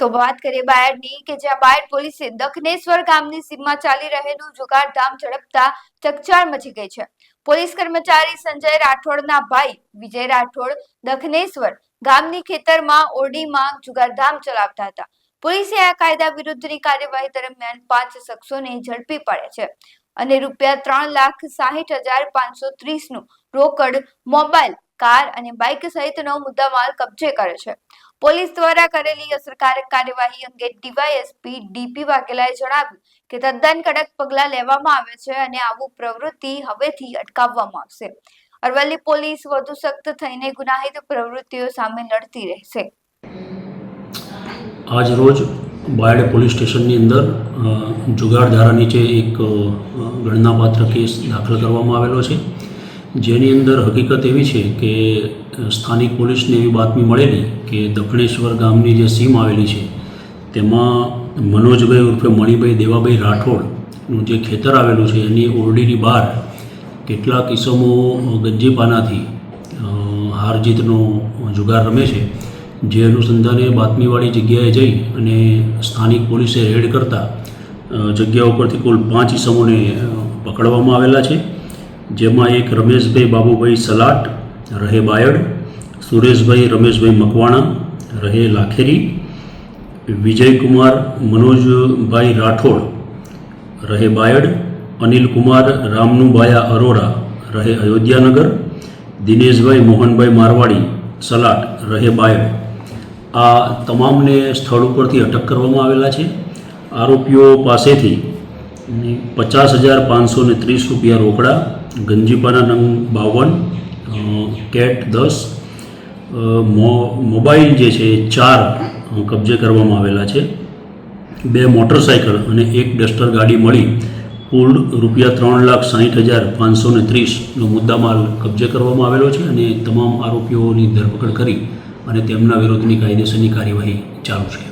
તો વાત કરીએ બાયડની કે જ્યાં બાયડ પોલીસે દખનેશ્વર ગામની સીમમાં ચાલી રહેલું જુગારધામ ઝડપતા ચકચાર મચી ગઈ છે. પોલીસ કર્મચારી સંજય રાઠોડના ભાઈ વિજય રાઠોડ દખનેશ્વર ગામની ખેતરમાં ઓરડીમાં જુગારધામ ચલાવતા હતા. પોલીસે આ કાયદા વિરુદ્ધની કાર્યવાહી દરમિયાન પાંચ શખ્સોને ઝડપી પાડ્યા છે અને રૂપિયા ત્રણ લાખ સાહીઠ હજાર પાંચસો ત્રીસનું રોકડ મોબાઈલ કાર અને બાઇક સહિતનો મુદ્દામાલ કબજે કરે છે. પોલીસ દ્વારા કરેલી અસરકારક કાર્યવાહી અંગે ડીવાયએસપી ડીપી વાઘેલાએ જણાવ્યું કે તદ્દન કડક પગલાં લેવામાં આવે છે અને આવું પ્રવૃત્તિ હવેથી અટકાવવામાં આવશે. અરવલ્લી પોલીસ વધુ સખ્ત થઈને ગુનાહિત પ્રવૃત્તિઓ સામે લડતી રહેશે. આજ રોજ બાયડ પોલીસ સ્ટેશનની અંદર જુગાર ધારા નીચે એક ગણનાપાત્ર કેસ દાખલ કરવામાં આવેલો છે. જેની અંદર હકીકત એવી છે કે સ્થાનિક પોલીસને એવી બાતમી મળેલી કે દક્ષિણેશ્વર ગામની જે સીમ આવેલી છે, તેમાં મનોજભાઈ ઉર્ફે મણિભાઈ દેવાભાઈ રાઠોડનું જે ખેતર આવેલું છે, એની ઓરડીની બહાર કેટલાક ઈસમો ગંજીપાનાથી હારજીતનો જુગાર રમે છે. જે અનુસંધાને બાતમીવાળી જગ્યાએ જઈ અને સ્થાનિક પોલીસે રેડ કરતા જગ્યા ઉપરથી કુલ પાંચ ઇસમોને પકડવામાં આવેલા છે. જેમાં એક રમેશભાઈ બાબુભાઈ સલાટ, રહે બાયડ, સુરેશભાઈ રમેશભાઈ મકવાણા, રહે લાખેરી, વિજયકુમાર મનોજભાઈ રાઠોડ, રહે બાયડ, અનિલકુમાર રામનુબાયા અરોરા, રહે અયોધ્યાનગર, દિનેશભાઈ મોહનભાઈ મારવાડી, સલાટ, રહે બાયડ. આ તમામને સ્થળ ઉપરથી અટક કરવામાં આવેલા છે. આરોપીઓ પાસેથી પચાસ હજાર પાંચસો ત્રીસ રૂપિયા રોકડા ગંજીપાના નંગ બાવન કેટ દસ મોબાઈલ જે છે એ ચાર કબજે કરવામાં આવેલા છે. બે મોટરસાઇકલ અને એક ડસ્ટર ગાડી મળી કુલ રૂપિયા ત્રણ લાખ સાહીઠ હજાર પાંચસો ને ત્રીસનો મુદ્દામાલ કબજે કરવામાં આવેલો છે અને તમામ આરોપીઓની ધરપકડ કરી અને તેમના વિરુદ્ધની કાયદેસરની કાર્યવાહી ચાલુ છે.